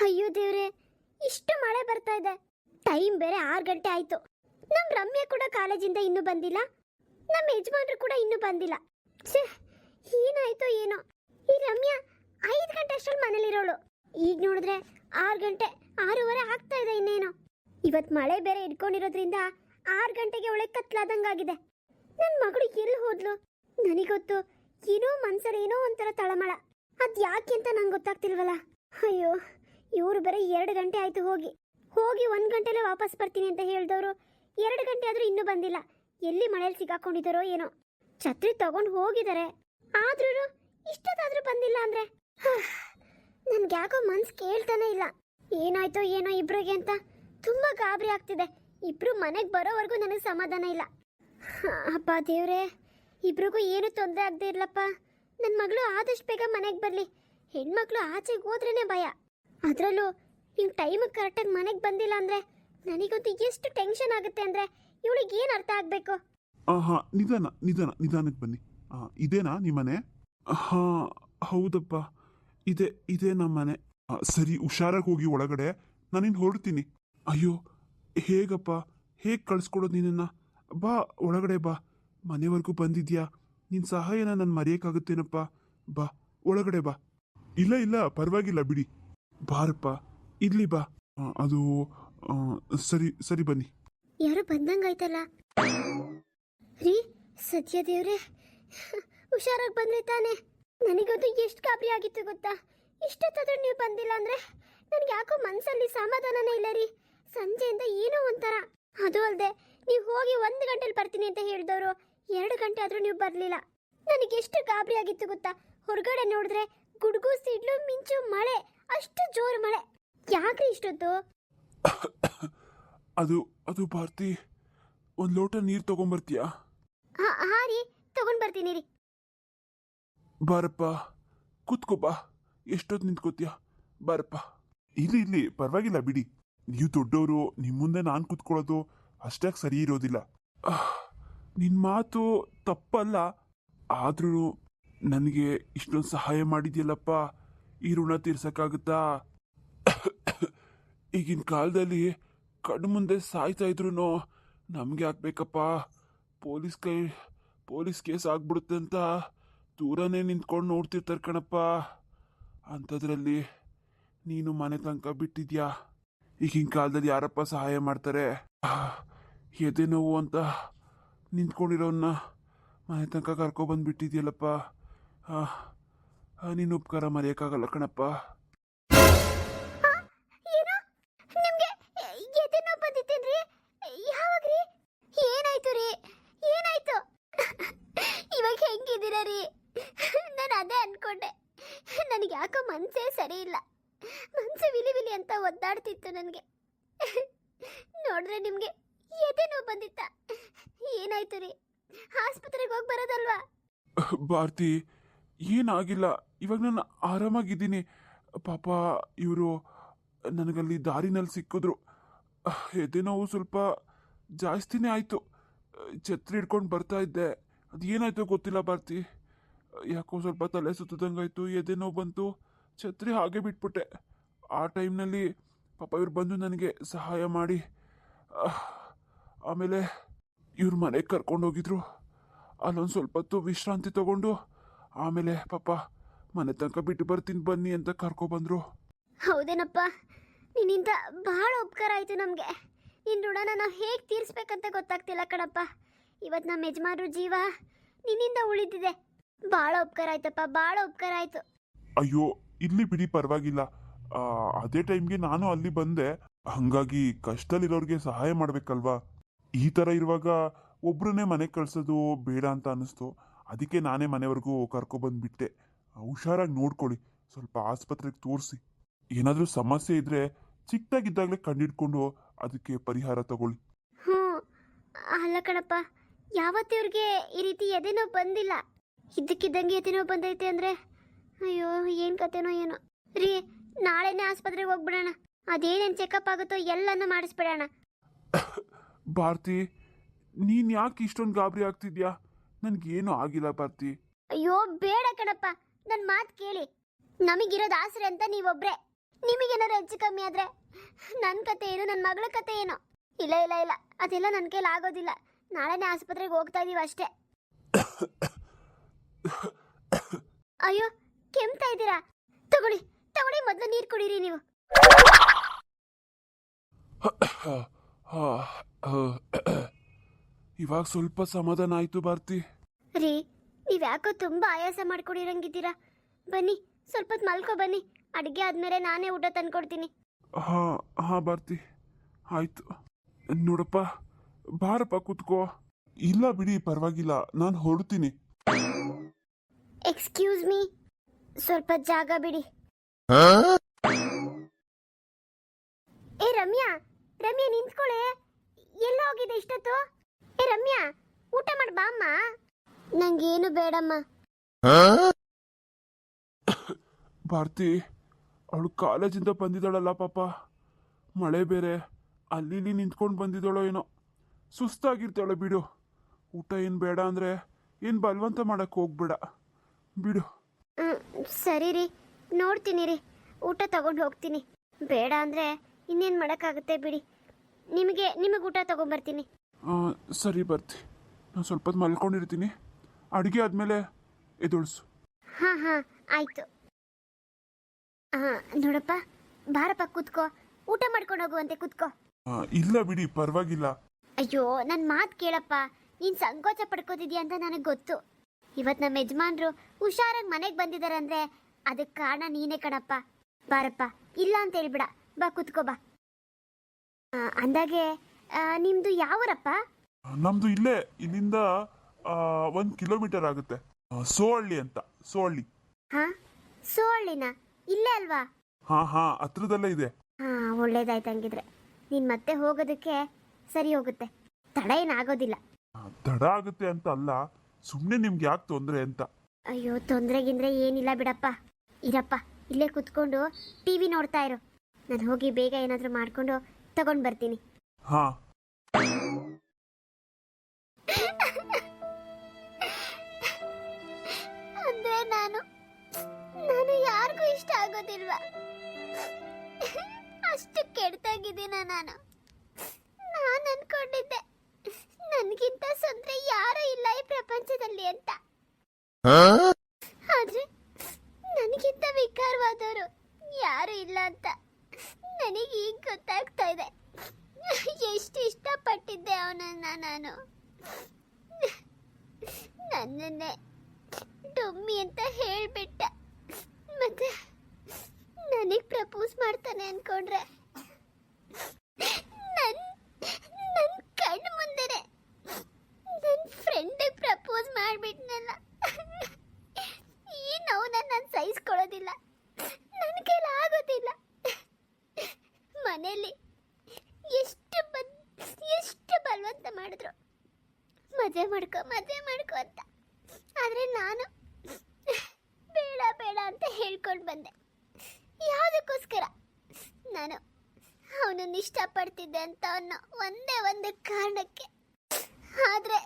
ಅಯ್ಯೋ ದೇವ್ರೆ, ಇಷ್ಟು ಮಳೆ ಬರ್ತಾ ಇದೆ. ಟೈಮ್ ಬೇರೆ ಆರು ಗಂಟೆ ಆಯ್ತು. ನಮ್ ರಮ್ಯಾ ಕೂಡ ಕಾಲೇಜಿಂದ ಇನ್ನೂ ಬಂದಿಲ್ಲ. ನಮ್ಮ ಯಜಮಾನ್ರು ಕೂಡ ಇನ್ನೂ ಬಂದಿಲ್ಲ. ಛೇ, ಏನಾಯ್ತೋ ಏನೋ. ಈ ರಮ್ಯಾ ಐದು ಗಂಟೆ ಅಷ್ಟ್ರಲ್ಲಿ ಮನೇಲಿರೋಳು. ಈಗ ನೋಡಿದ್ರೆ ಆರು ಗಂಟೆ, ಆರೂವರೆ ಆಗ್ತಾ ಇದೆ ಇನ್ನೇನು. ಇವತ್ತು ಮಳೆ ಬೇರೆ ಇಟ್ಕೊಂಡಿರೋದ್ರಿಂದ ಆರು ಗಂಟೆಗೆ ಒಳಗೆ ಕತ್ಲಾದಂಗಾಗಿದೆ. ನನ್ನ ಮಗಳು ಎಲ್ಲಿ ಹೋದ್ಲು? ನನಗೊತ್ತು ಏನೋ ಮನ್ಸಲ್ಲಿ ಏನೋ ಒಂಥರ ತಳಮಳ. ಅದ್ ಯಾಕೆ ಅಂತ ನಂಗೆ ಗೊತ್ತಾಗ್ತಿಲ್ವಲ್ಲ? ಅಯ್ಯೋ ಇವರು ಬರೀ ಎರಡು ಗಂಟೆ ಆಯ್ತು ಹೋಗಿ. ಹೋಗಿ ಒಂದು ಗಂಟೆಲೆ ವಾಪಸ್ ಬರ್ತೀನಿ ಅಂತ ಹೇಳಿದವರು. ಎರಡು ಗಂಟೆ ಆದ್ರೂ ಇನ್ನೂ ಬಂದಿಲ್ಲ. ಎಲ್ಲಿ ಮಳೆಯಲ್ಲಿ ಸಿಗಾಕೊಂಡಿದ್ದಾರೋ ಏನೋ. ಛತ್ರಿ ತಗೊಂಡು ಹೋಗಿದ್ದಾರೆ ಆದ್ರೂ ಇಷ್ಟೊತ್ತಾದರೂ ಬಂದಿಲ್ಲ ಅಂದ್ರೆ. ನನ್ಗೆ ಯಾಕೋ ಮನ್ಸು ಕೇಳ್ತಾನೆ ಇಲ್ಲ. ಏನಾಯ್ತೋ ಏನೋ ಇಬ್ರಿಗೆ ಅಂತ ತುಂಬಾ ಗಾಬರಿ ಆಗ್ತಿದೆ. ಇಬ್ರು ಮನೆಗೆ ಬರೋವರೆಗೂ ನನಗೆ ಸಮಾಧಾನ ಇಲ್ಲ. ಅಪ್ಪ ದೇವ್ರೆ, ಇಬ್ರಿಗೂ ಏನು ತೊಂದರೆ ಆಗದೆ ಇರ್ಲಪ್ಪ. ನನ್ನ ಮಗಳು ಆದಷ್ಟು ಬೇಗ ಮನೆಗೆ ಬರಲಿ. ಹೆಣ್ಮಕ್ಳು ಆಚೆಗೆ ಹೋದ್ರೇನೆ ಭಯ. ಅದರಲ್ಲೂ ನೀವು ಟೈಮಿಗೆ ಕರೆಕ್ಟಾಗಿ ಮನೆಗೆ ಬಂದಿಲ್ಲ ಅಂದರೆ ನನಗಂತೂ ಎಷ್ಟು ಟೆನ್ಷನ್ ಆಗುತ್ತೆ ಅಂದರೆ ಇವಳಿಗೆ ಏನು ಅರ್ಥ ಆಗಬೇಕು? ಹಾ ನಿಧಾನ ನಿಧಾನ ನಿಧಾನಕ್ಕೆ ಬನ್ನಿ. ಹಾಂ ಇದೇನಾ ನಿಮ್ಮನೆ? ಹಾಂ ಹೌದಪ್ಪ. ಇದೆ ಇದೇ ನಮ್ಮನೆ. ಆ, ಸರಿ ಹುಷಾರಾಗಿ ಹೋಗಿ ಒಳಗಡೆ. ನಾನಿನ್ ಹೊರಡ್ತೀನಿ. ಅಯ್ಯೋ ಹೇಗಪ್ಪ? ಹೇಗೆ ಕಳ್ಸ್ಕೊಡೋದು ನಿನ್ನನ್ನು? ಬಾ ಒಳಗಡೆ ಬಾ. ಮನೆವರೆಗೂ ಬಂದಿದ್ಯಾ? ನಿನ್ನ ಸಹಾಯನ ನಾನು ಮರೆಯೋಕ್ಕಾಗುತ್ತೇನಪ್ಪ? ಬಾ ಒಳಗಡೆ ಬಾ. ಇಲ್ಲ ಇಲ್ಲ ಪರವಾಗಿಲ್ಲ ಬಿಡಿ. ಬಾರಪ್ಪ ಇಲ್ಲಿ ಬಾ. ಅದು ಸರಿ ಸರಿ ಬನ್ನಿ. ಯಾರೋ ಬಂದಂಗಾಯ್ತಲ್ಲ ರೀ, ಸತ್ಯ ದೇವ್ರೆ. ಹುಷಾರಾಗಿ ಬಂದ್ರೆ ತಾನೆ? ನನಗಂತೂ ಎಷ್ಟು ಗಾಬರಿ ಆಗಿತ್ತು ಗೊತ್ತಾ? ಇಷ್ಟೊತ್ತಾದ್ರೂ ನೀವು ಬಂದಿಲ್ಲ ಅಂದ್ರೆ ನನಗೆ ಯಾಕೋ ಮನ್ಸಲ್ಲಿ ಸಮಾಧಾನನೇ ಇಲ್ಲ ರೀ. ಸಂಜೆಯಿಂದ ಏನೋ ಒಂಥರ. ಅದು ಅಲ್ಲದೆ ನೀವು ಹೋಗಿ ಒಂದು ಗಂಟೆಲಿ ಬರ್ತೀನಿ ಅಂತ ಹೇಳಿದವರು ಎರಡು ಗಂಟೆ ಆದ್ರೂ ನೀವು ಬರಲಿಲ್ಲ. ನನಗೆ ಎಷ್ಟು ಗಾಬರಿ ಆಗಿತ್ತು ಗೊತ್ತಾ? ಹೊರಗಡೆ ನೋಡಿದ್ರೆ ಗುಡುಗು ಸಿಡ್ಲು ಮಿಂಚು ಮಳೆ. ಅಷ್ಟು ಜೋರು ಮಳೆ. ಯಾಕ್ರಿ ಇಷ್ಟೊತ್ತು? ಅದು ಅದು ಭಾರತಿ ಒಂದು ಲೋಟ ನೀರು ತಗೊಂಬರ್ತೀಯಾ? ಹಾ ಹಾ ರೀ ತಗೊಂಡ್ ಬರ್ತೀನಿ ರೀ. ಬಾರಪ್ಪ ಕೂತ್ಕೋ ಬಾ. ಎಷ್ಟೊತ್ತು ನಿಂತ್ಕೋತೀಯ? ಬಾರಪ್ಪ. ಇಲ್ಲಿ ಇಲ್ಲಿ ಪರವಾಗಿಲ್ಲ ಬಿಡಿ. ನೀವು ದೊಡ್ಡವರು ನಿಮ್ಮ ಮುಂದೆ ನಾನು ಕೂತ್ಕೊಳ್ಳೋದು ಅಷ್ಟಾಗಿ ಸರಿ ಇರೋದಿಲ್ಲ. ಆಹ್, ನಿನ್ ಮಾತು ತಪ್ಪಲ್ಲ. ಆದ್ರೂ ನನಗೆ ಇಷ್ಟೊಂದು ಸಹಾಯ ಮಾಡಿದ್ಯಲ್ಲಪ್ಪ. ಈ ಋಣ ತೀರ್ಸಕ್ಕಾಗುತ್ತಾ? ಈಗಿನ ಕಾಲದಲ್ಲಿ ಕಣ್ಣು ಮುಂದೆ ಸಾಯ್ತಾ ಇದ್ರು ನಮಗೆ ಆಗ್ಬೇಕಪ್ಪ ಪೊಲೀಸ್ ಕೈ, ಪೊಲೀಸ್ ಕೇಸ್ ಆಗ್ಬಿಡುತ್ತೆ ಅಂತ ದೂರನೇ ನಿಂತ್ಕೊಂಡು ನೋಡ್ತಿರ್ತಾರೆ ಕಣಪ್ಪ. ಅಂಥದ್ರಲ್ಲಿ ನೀನು ಮನೆ ತನಕ ಬಿಟ್ಟಿದ್ಯಾ? ಈಗಿನ ಕಾಲದಲ್ಲಿ ಯಾರಪ್ಪ ಸಹಾಯ ಮಾಡ್ತಾರೆ? ಎದೆ ನೋವು ಅಂತ ನಿಂತ್ಕೊಂಡಿರೋನ್ನ ಮನೆ ತನಕ ಕರ್ಕೊಬಂದ್ಬಿಟ್ಟಿದ್ಯಲ್ಲಪ್ಪ ನೀನು ಉಪಕಾರ ಮರೆಯೋಕ್ಕಾಗಲ್ಲ ಕಣಪ್ಪ. ಏನು? ನಿಮ್ಗೆ ಎದೆ ನೋವು ಬಂದಿತ್ತೇನ್ರಿ? ಯಾವಾಗ್ರಿ? ಏನಾಯ್ತು ರೀ? ಏನಾಯ್ತು? ಇವಾಗ ಹೆಂಗಿದ್ದೀರಾ ರೀ? ನಾನು ಅದೇ ಅನ್ಕೊಂಡೆ. ನನಗೆ ಯಾಕೋ ಮನ್ಸೇ ಸರಿ ಇಲ್ಲ. ಮನ್ಸು ವಿಲಿ ವಿಲಿ ಅಂತ ಒದ್ದಾಡ್ತಿತ್ತು ನನಗೆ. ನೋಡ್ರೆ ನಿಮಗೆ ಎದೆ ನೋವು ಬಂದಿತ್ತ? ಏನಾಯ್ತು ರೀ? ಆಸ್ಪತ್ರೆಗೆ ಹೋಗಿ ಬರೋದಲ್ವಾ? ಭಾರತಿ ಏನಾಗಿಲ್ಲ? ಇವಾಗ ನಾನು ಆರಾಮಾಗಿದ್ದೀನಿ. ಪಾಪ ಇವರು ನನಗಲ್ಲಿ ದಾರಿನಲ್ಲಿ ಸಿಕ್ಕಿದ್ರು. ಎದೆನೋವು ಎದೆ ನೋವು ಸ್ವಲ್ಪ ಜಾಸ್ತಿನೇ ಆಯಿತು. ಛತ್ರಿ ಹಿಡ್ಕೊಂಡು ಬರ್ತಾ ಇದ್ದೆ. ಅದು ಏನಾಯ್ತು ಗೊತ್ತಿಲ್ಲ ಭಾರತಿ. ಯಾಕೋ ಸ್ವಲ್ಪ ತಲೆ ಸುತ್ತದಂಗಾಯ್ತು, ಎದೆ ನೋವು ಬಂತು. ಛತ್ರಿ ಹಾಗೆ ಬಿಟ್ಬಿಟ್ಟೆ. ಆ ಟೈಮ್ನಲ್ಲಿ ಪಾಪ ಇವ್ರು ಬಂದು ನನಗೆ ಸಹಾಯ ಮಾಡಿ. ಆಮೇಲೆ ಇವ್ರ ಮನೆಗೆ ಕರ್ಕೊಂಡು ಹೋಗಿದ್ರು ಅಲ್ಲೊಂದು ಸ್ವಲ್ಪ ಹೊತ್ತು ವಿಶ್ರಾಂತಿ ತಗೊಂಡು ಆಮೇಲೆ ಪಾಪ ಮನೆ ತನಕ ಬಿಟ್ಟು ಬರ್ತೀನಿ ಬನ್ನಿ ಅಂತ ಕರ್ಕೊಬಂದ್ರು ಹೌದೇನಪ್ಪ? ನಿನ್ನಿಂದ ಬಹಳ ಉಪಕಾರ ಆಯಿತು ನಮಗೆ. ನಿನ್ನ ಋಣನ ನಾವು ಹೇಗೆ ತೀರಿಸ್ಬೇಕಂತ ಗೊತ್ತಾಗ್ತಿಲ್ಲ ಕಣಪ್ಪ. ಇವತ್ತು ನಮ್ಮ ಯಜಮಾನ್ರು ಜೀವ ನಿನ್ನಿಂದ ಉಳಿದಿದೆ. ಭಾಳ ಉಪಕಾರ ಆಯ್ತಪ್ಪ ಭಾಳ ಉಪಕಾರ ಆಯ್ತು. ಅಯ್ಯೋ ಇಲ್ಲಿ ಬಿಡಿ ಪರವಾಗಿಲ್ಲ. ಅದೇ ಟೈಮ್ಗೆ ನಾನು ಅಲ್ಲಿ ಬಂದೆ. ಹಂಗಾಗಿ ಕಷ್ಟದಲ್ಲಿರೋರಿಗೆ ಸಹಾಯ ಮಾಡ್ಬೇಕಲ್ವಾ? ಈ ಥರ ಇರುವಾಗ ಒಬ್ರನ್ನೇ ಮನೆಗೆ ಕಳ್ಸೋದು ಬೇಡ ಅಂತ ಅನಿಸ್ತು. ಅದಕ್ಕೆ ನಾನೇ ಮನೆವರೆಗೂ ಕರ್ಕೊಬಂದ್ಬಿಟ್ಟೆ ಹುಷಾರಾಗಿ ನೋಡ್ಕೊಳ್ಳಿ. ಸ್ವಲ್ಪ ಆಸ್ಪತ್ರೆಗೆ ತೋರಿಸಿ. ಏನಾದರೂ ಸಮಸ್ಯೆ ಇದ್ರೆ ಚಿಕ್ಕದಾಗಿದ್ದಾಗಲೇ ಕಂಡಿಡ್ಕೊಂಡು ಅದಕ್ಕೆ ಪರಿಹಾರ ತಗೊಳ್ಳಿ. ಹ್ಞೂ ಅಲ್ಲ ಕಣಪ್ಪ ಯಾವತ್ತಿವ್ರಿಗೆ ಈ ರೀತಿ ಎದೆನೋ ಬಂದಿಲ್ಲ. ಇದ್ದಕ್ಕಿದ್ದಂಗೆ ಎದೆನೋ ಬಂದೈತೆ ಅಂದರೆ ಅಯ್ಯೋ ಏನು ಕತೆನೋ ಏನೋ. ರೀ ನಾಳೆನೇ ಆಸ್ಪತ್ರೆಗೆ ಹೋಗ್ಬಿಡೋಣ. ಅದೇನೇನು ಚೆಕಪ್ ಆಗುತ್ತೋ ಎಲ್ಲನೂ ಮಾಡಿಸ್ಬಿಡೋಣ. ಭಾರತಿ ನೀನ್ ಯಾಕೆ ಇಷ್ಟೊಂದು ಗಾಬರಿ ಆಗ್ತಿದ್ಯಾ? ನನ್ಗೇನು ಆಗಿಲ್ಲ ಪಾರ್ಥಿ ಅಯ್ಯೋ ಬೇಡ ಕಣಪ್ಪ. ನನ್ನ ಮಾತು ಕೇಳಿ. ನಮಗಿರೋದು ಆಸರೆ ಅಂತ ನೀವೊಬ್ರೆ. ನಿಮಗೇನಾದ್ರು ಹೆಚ್ಚು ಕಮ್ಮಿ ಆದ್ರೆ ನನ್ನ ಕತೆ ಏನು ನನ್ನ ಮಗಳ ಕತೆ ಏನು? ಇಲ್ಲ ಇಲ್ಲ ಇಲ್ಲ. ಅದೆಲ್ಲ ನನ್ನ ಕೈಲಿ ಆಗೋದಿಲ್ಲ. ನಾಳೆನೇ ಆಸ್ಪತ್ರೆಗೆ ಹೋಗ್ತಾ ಇದೀವಿ ಅಷ್ಟೇ. ಅಯ್ಯೋ ಕೆಮ್ತಾ ಇದ್ದೀರಾ? ತಗೊಳ್ಳಿ ತಗೊಳ್ಳಿ ಮೊದಲು ನೀರು ಕುಡೀರಿ ನೀವು. ಇವಾಗ ಸ್ವಲ್ಪ ಸಮಾಧಾನ ಆಯ್ತು ಭಾರತಿ. ರೀ ನೀವ್ ಯಾಕೋ ತುಂಬಾ ಆಯಾಸ ಮಾಡ್ಕೊಂಡಿರಂಗಿದ್ದೀರಾ. ಬನ್ನಿ ಸ್ವಲ್ಪ ಹೊತ್ತು ಮಲ್ಕೋ ಬನ್ನಿ. ಅಡುಗೆ ಆದ್ಮೇಲೆ ನಾನೇ ಊಟ ತಂದ್ಕೊಡ್ತೀನಿ. ಹಾ ಹಾ ಭಾರತಿ. ಆಯ್ತು. ನೋಡಪ್ಪ ಬಾರಪ್ಪ ಕೂತ್ಕೋ. ಇಲ್ಲ ಬಿಡಿ ಪರವಾಗಿಲ್ಲ ನಾನು ಹೊರಡ್ತೀನಿ. ಎಕ್ಸ್ಕ್ಯೂಸ್ ಮೀ ಸ್ವಲ್ಪ ಜಾಗ ಬಿಡಿ. ಏ ರಮ್ಯಾ ರಮ್ಯಾ ನಿಂತ್ಕೊಳ್ಳೆ ಎಲ್ಲ ಹೋಗಿದೆ ಇಷ್ಟೊತ್ತು? ಏ ರಮ್ಯಾ ಊಟ ಮಾಡಿ ಬಾ ಅಮ್ಮ. ನಂಗೇನು ಬೇಡಮ್ಮ. ಭಾರತಿ ಅವಳು ಕಾಲೇಜಿಂದ ಬಂದಿದ್ದಾಳಲ್ಲ ಪಾಪ. ಮಳೆ ಬೇರೆ ಅಲ್ಲಿ ಇಲ್ಲಿ ನಿಂತ್ಕೊಂಡು ಬಂದಿದ್ದಾಳೋ ಏನೋ. ಸುಸ್ತಾಗಿರ್ತಾಳೆ ಬಿಡು. ಊಟ ಏನು ಬೇಡ ಅಂದರೆ ಏನು ಬಲವಂತ ಮಾಡಕ್ಕೆ ಹೋಗ್ಬೇಡ. ಬಿಡು. ಹ್ಮ್, ಸರಿ ರೀ. ನೋಡ್ತೀನಿ ರೀ. ಊಟ ತಗೊಂಡು ಹೋಗ್ತೀನಿ. ಬೇಡ ಅಂದರೆ ಇನ್ನೇನು ಮಾಡೋಕ್ಕಾಗುತ್ತೆ ಬಿಡಿ. ನಿಮಗೆ ನಿಮಗೆ ಊಟ ತಗೊಂಬರ್ತೀನಿ. ಸರಿ ಬರ್ತಿ. ನಾನು ಸ್ವಲ್ಪ ಹೊತ್ತು ಮಲ್ಕೊಂಡಿರ್ತೀನಿ. ಅಡುಗೆ ಆದಮೇಲೆ ಎದುಳಿಸು. ಹಾಂ ಹಾಂ ಆಯಿತು. ನೋಡಪ್ಪ ಬಾರಪ್ಪ ಕೂತ್ಕೋ. ಊಟ ಮಾಡ್ಕೊಂಡು ಹೋಗುವಂತೆ ಕೂತ್ಕೋ. ಇಲ್ಲ ಬಿಡಿ ಪರವಾಗಿಲ್ಲ. ಅಯ್ಯೋ ನನ್ನ ಮಾತು ಕೇಳಪ್ಪ. ನೀನು ಸಂಕೋಚ ಪಡ್ಕೋತಿದ್ಯಾ ಅಂತ ನನಗೆ ಗೊತ್ತು. ಇವತ್ತು ನಮ್ಮ ಯಜಮಾನ್ರು ಹುಷಾರಾಗಿ ಮನೆಗೆ ಬಂದಿದ್ದಾರೆ ಅಂದರೆ ಅದಕ್ಕೆ ಕಾರಣ ನೀನೇ ಕಣಪ್ಪ. ಬಾರಪ್ಪ ಇಲ್ಲ ಅಂತ ಹೇಳ್ಬಿಡ. ಬಾ ಕೂತ್ಕೋ ಬಾ. ಅಂದಾಗೆ ನಿಮ್ದು ಯಾವರಪ್ಪ? ನಮ್ದು ಇಲ್ಲೇ ಇಲ್ಲಿಂದ ಒಂದು ಕಿಲೋಮೀಟರ್ ಆಗುತ್ತೆ. ಸೋಹಳ್ಳಿ ಅಂತ ಸೋಹಳ್ಳಿ. ಹಾಂ? ಸೋಳ್ಳಿನ ಇಲ್ಲೇ ಅಲ್ವಾ? ಹಾ ಹಾಂ ಹತ್ರದಲ್ಲೇ ಇದೆ. ಹಾ ಒಳ್ಳೇದಾಯ್ತು ಹಂಗಿದ್ರೆ. ನೀನ್ ಮತ್ತೆ ಹೋಗೋದಕ್ಕೆ ಸರಿ ಹೋಗುತ್ತೆ. ತಡ ಏನಾಗೋದಿಲ್ಲ. ತಡ ಆಗುತ್ತೆ ಅಂತ ಅಲ್ಲ ಸುಮ್ಮನೆ ನಿಮ್ಗೆ ಯಾಕೆ ತೊಂದರೆ ಅಂತ? ಅಯ್ಯೋ ತೊಂದರೆ ಗಿಂದ್ರೆ ಏನಿಲ್ಲ ಬಿಡಪ್ಪ. ಇರಪ್ಪ ಇಲ್ಲೇ ಕುತ್ಕೊಂಡು ಟಿವಿ ನೋಡ್ತಾ ಇರು. ನಾನು ಹೋಗಿ ಬೇಗ ಏನಾದರೂ ಮಾಡ್ಕೊಂಡು ತಗೊಂಡು ಬರ್ತೀನಿ. ಹಾಂ. ಅಂದ್ರೆ ನಾನು ನಾನು ಯಾರಿಗೂ ಇಷ್ಟ ಆಗೋದಿಲ್ವಾ? ಅಷ್ಟು ಕೆಡ್ತಾಗಿದ್ದೀನ ನಾನು? ನಾನು ಅನ್ಕೊಂಡಿದ್ದೆ, ನನಗಿಂತ ಸಂದ್ರೆ ಯಾರೂ ಇಲ್ಲ ಈ ಪ್ರಪಂಚದಲ್ಲಿ ಅಂತ ಆದ್ರೆ ನನಗಿಂತ ವಿಕಾರವಾದವರು ಯಾರು ಇಲ್ಲ ಅಂತ ನನಗೆ ಈಗ ಗೊತ್ತಾಗ್ತಾ ಇದೆ ಎಷ್ಟು ಇಷ್ಟಪಟ್ಟಿದ್ದೆ ಅವನನ್ನ ನಾನು ನನ್ನನ್ನೇ ಡೊಮ್ಮಿ ಅಂತ ಹೇಳ್ಬಿಟ್ಟ ಮತ್ತೆ ನನಗೆ ಪ್ರಪೋಸ್ ಮಾಡ್ತಾನೆ ಅನ್ಕೊಂಡ್ರೆ ನನ್ ನನ್ ಕಣ್ಣು ಮುಂದೆನೆ ನನ್ನ ಫ್ರೆಂಡಿಗೆ ಪ್ರಪೋಸ್ ಮಾಡ್ಬಿಟ್ನಲ್ಲ. ಈ ನೋವನ್ನ ನಾನು ಸಹಿಸ್ಕೊಳ್ಳೋದಿಲ್ಲ ನನ್ನ ಕೈಲಿ ಆಗೋದಿಲ್ಲ. ಮನೆಯಲ್ಲಿ ಎಷ್ಟು ಬದ್ ಎಷ್ಟು ಬಲವಂತ ಮಾಡಿದ್ರು. ಮದುವೆ ಮಾಡ್ಕೊ ಮದುವೆ ಮಾಡ್ಕೊ ಅಂತ. ಆದರೆ ನಾನು ಬೇಡ ಬೇಡ ಅಂತ ಹೇಳ್ಕೊಂಡು ಬಂದೆ. ಯಾವುದಕ್ಕೋಸ್ಕರ? ನಾನು ಅವನನ್ನು ಇಷ್ಟಪಡ್ತಿದ್ದೆ ಅಂತ ಅವನ್ನ ಒಂದೇ ಒಂದು ಕಾರಣಕ್ಕೆ. ಆದರೆ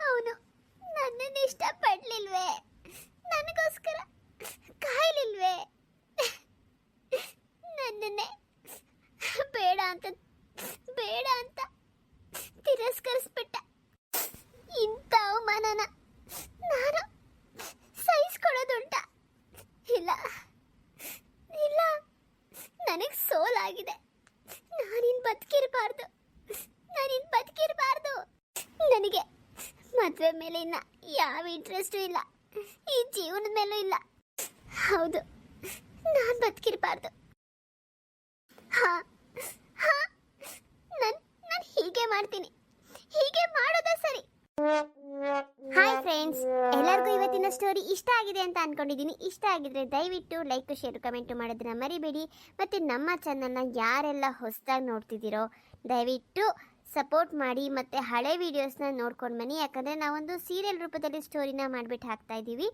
ಅವನು ನನ್ನನ್ನು ಇಷ್ಟಪಡ್ಲಿಲ್ವೇ ನನಗೋಸ್ಕರ ಕಾಯ್ಲಿಲ್ವೇ ನನ್ನನ್ನೇ ಬೇಡ ಅಂತ ಬೇಡ ಅಂತ ತಿರಸ್ಕರಿಸ್ಬಿಟ್ಟ ಇಂಥ ಅವಮಾನನ ನಾನು ಸಹಿಸ್ಕೊಳ್ಳೋದುಂಟ ಇಲ್ಲ ಇಲ್ಲ ನನಗೆ ಸೋಲಾಗಿದೆ ನಾನಿನ್ ಬದುಕಿರಬಾರ್ದು ನಾನಿನ್ ಬದುಕಿರಬಾರ್ದು ನನಗೆ ಮೇಲೆ ಇನ್ನ ಯಾವ ಇಂಟ್ರೆಸ್ಟು ಇಲ್ಲ. ಈ ಜೀವನದ ಮೇಲೂ ಇಲ್ಲ. ಹೌದು. ನಾನು ಬದುಕಿರಬಾರ್ದು. ಹಾ. ಹಾ. ನಾನು ನಾನು ಹೀಗೆ ಮಾಡ್ತೀನಿ. ಹೀಗೆ ಮಾಡೋದೇ ಸರಿ. ಹಾಯ್ ಫ್ರೆಂಡ್ಸ್ ಎಲ್ಲರಿಗೂ ಇವತ್ತಿನ ಸ್ಟೋರಿ ಇಷ್ಟ ಆಗಿದೆ ಅಂತ ಅನ್ಕೊಂಡಿದ್ದೀನಿ ಇಷ್ಟ ಆಗಿದ್ರೆ ದಯವಿಟ್ಟು ಲೈಕ್ ಶೇರ್ ಕಮೆಂಟ್ ಮಾಡೋದನ್ನ ಮರಿಬೇಡಿ. ಮತ್ತೆ ನಮ್ಮ ಚಾನಲ್ನ ಯಾರೆಲ್ಲ ಹೊಸದಾಗಿ ನೋಡ್ತಿದ್ದೀರೋ, ದಯವಿಟ್ಟು ಸಪೋರ್ಟ್ ಮಾಡಿ ಮತ್ತು ಹಳೆ ವೀಡಿಯೋಸ್ನ ನೋಡ್ಕೊಂಡು ಬನ್ನಿ. ಯಾಕಂದರೆ ನಾವೊಂದು ಸೀರಿಯಲ್ ರೂಪದಲ್ಲಿ ಸ್ಟೋರಿನ ಮಾಡಿಬಿಟ್ಟು ಹಾಕ್ತಾ ಇದ್ದೀವಿ.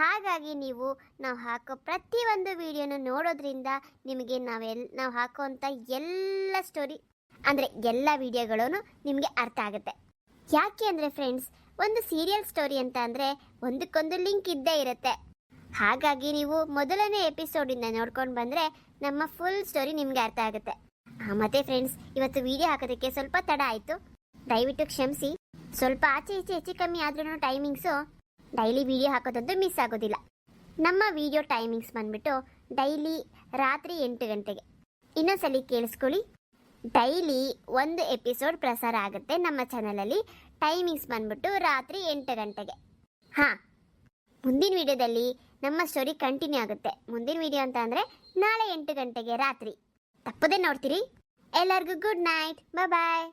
ಹಾಗಾಗಿ ನೀವು ನಾವು ಹಾಕೋ ಪ್ರತಿಯೊಂದು ವೀಡಿಯೋನ ನೋಡೋದ್ರಿಂದ ನಿಮಗೆ ನಾವೆಲ್, ನಾವು ಹಾಕೋವಂಥ ಎಲ್ಲ ಸ್ಟೋರಿ ಅಂದರೆ ಎಲ್ಲ ವಿಡಿಯೋಗಳೂ ನಿಮಗೆ ಅರ್ಥ ಆಗುತ್ತೆ. ಯಾಕೆ ಅಂದರೆ ಫ್ರೆಂಡ್ಸ್ ಒಂದು ಸೀರಿಯಲ್ ಸ್ಟೋರಿ ಅಂತ ಅಂದರೆ ಒಂದಕ್ಕೊಂದು ಲಿಂಕ್ ಇದ್ದೇ ಇರುತ್ತೆ. ಹಾಗಾಗಿ ನೀವು ಮೊದಲನೇ ಎಪಿಸೋಡಿಂದ ನೋಡ್ಕೊಂಡು ಬಂದರೆ ನಮ್ಮ ಫುಲ್ ಸ್ಟೋರಿ ನಿಮಗೆ ಅರ್ಥ ಆಗುತ್ತೆ. ಮತ್ತೆ ಫ್ರೆಂಡ್ಸ್ ಇವತ್ತು ವಿಡಿಯೋ ಹಾಕೋದಕ್ಕೆ ಸ್ವಲ್ಪ ತಡ ಆಯಿತು. ದಯವಿಟ್ಟು ಕ್ಷಮಿಸಿ. ಸ್ವಲ್ಪ ಆಚೆ ಈಚೆ ಹೆಚ್ಚು ಕಮ್ಮಿ ಆದ್ರೂ ಟೈಮಿಂಗ್ಸು ಡೈಲಿ ವಿಡಿಯೋ ಹಾಕೋದಂತೂ ಮಿಸ್ ಆಗೋದಿಲ್ಲ. ನಮ್ಮ ವಿಡಿಯೋ ಟೈಮಿಂಗ್ಸ್ ಬಂದ್ಬಿಟ್ಟು ಡೈಲಿ ರಾತ್ರಿ ಎಂಟು ಗಂಟೆಗೆ. ಇನ್ನೊಂದ್ಸಲಿ ಕೇಳಿಸ್ಕೊಳ್ಳಿ. ಡೈಲಿ ಒಂದು ಎಪಿಸೋಡ್ ಪ್ರಸಾರ ಆಗುತ್ತೆ ನಮ್ಮ ಚಾನಲಲ್ಲಿ ಟೈಮಿಂಗ್ಸ್ ಬಂದ್ಬಿಟ್ಟು ರಾತ್ರಿ ಎಂಟು ಗಂಟೆಗೆ. ಹಾಂ, ಮುಂದಿನ ವಿಡಿಯೋದಲ್ಲಿ ನಮ್ಮ ಸ್ಟೋರಿ ಕಂಟಿನ್ಯೂ ಆಗುತ್ತೆ. ಮುಂದಿನ ವಿಡಿಯೋ ಅಂತ ಅಂದರೆ ನಾಳೆ ಎಂಟು ಗಂಟೆಗೆ ರಾತ್ರಿ. ತಪ್ಪದೇ ನೋಡ್ತೀರಿ? ಎಲ್ಲರಿಗೂ ಗುಡ್ ನೈಟ್ ಬಾಯ್